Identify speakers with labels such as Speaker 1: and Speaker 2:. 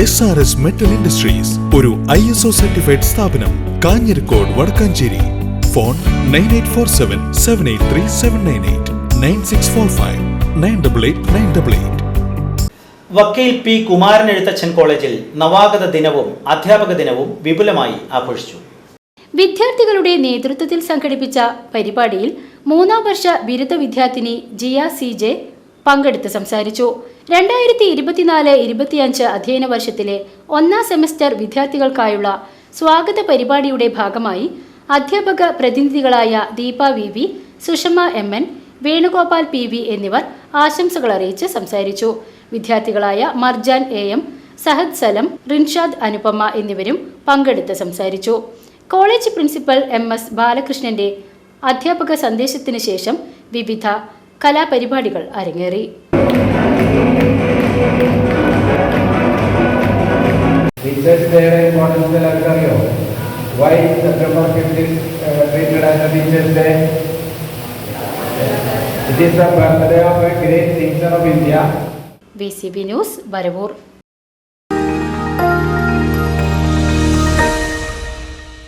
Speaker 1: S R S metal industries ഒരു I S O certified സ്ഥാപനം Kanjirakode Vadakkanchery. Phone nine eight four seven seven eight three seven nine eight nine six four five nine double eight nine double eight
Speaker 2: വക്കീൽ P Kumaran Ezhuthachan കോളേജിൽ നവാഗത ദിനവും അധ്യാപക ദിനവും വിപുലമായി ആഘോഷിച്ചു.
Speaker 3: വിദ്യാർത്ഥികളുടെ നേതൃത്വത്തിൽ സംഘടിപ്പിച്ച പരിപാടിയിൽ മൂന്നാം വർഷ ബിരുദ വിദ്യാർത്ഥിനി ജിയ സി ജെ പങ്കെടുത്ത് സംസാരിച്ചു. രണ്ടായിരത്തി ഇരുപത്തിനാല് ഇരുപത്തിയഞ്ച് അധ്യയന വർഷത്തിലെ ഒന്നാം സെമസ്റ്റർ വിദ്യാർത്ഥികൾക്കായുള്ള സ്വാഗത പരിപാടിയുടെ ഭാഗമായി അധ്യാപക പ്രതിനിധികളായ Deepa V V Sushama M N Venugopal P V എന്നിവർ ആശംസകൾ അറിയിച്ച് സംസാരിച്ചു. വിദ്യാർത്ഥികളായ മർജാൻ എ എം സഹദ് സലം റിൻഷാദ് അനുപമ എന്നിവരും പങ്കെടുത്ത് സംസാരിച്ചു. കോളേജ് പ്രിൻസിപ്പൽ എം എസ് ബാലകൃഷ്ണന്റെ അധ്യാപക സന്ദേശത്തിന് ശേഷം വിവിധ കലാപരിപാടികൾ അരങ്ങേറി.
Speaker 4: ടീച്ചേഴ്സ് ഡേയുടെ ഇമ്പോർട്ടൻസ് എല്ലാവർക്കും അറിയോ why September fifth treated as a teachers day it is the birthday of a great teacher of India
Speaker 3: V C B news Varavoor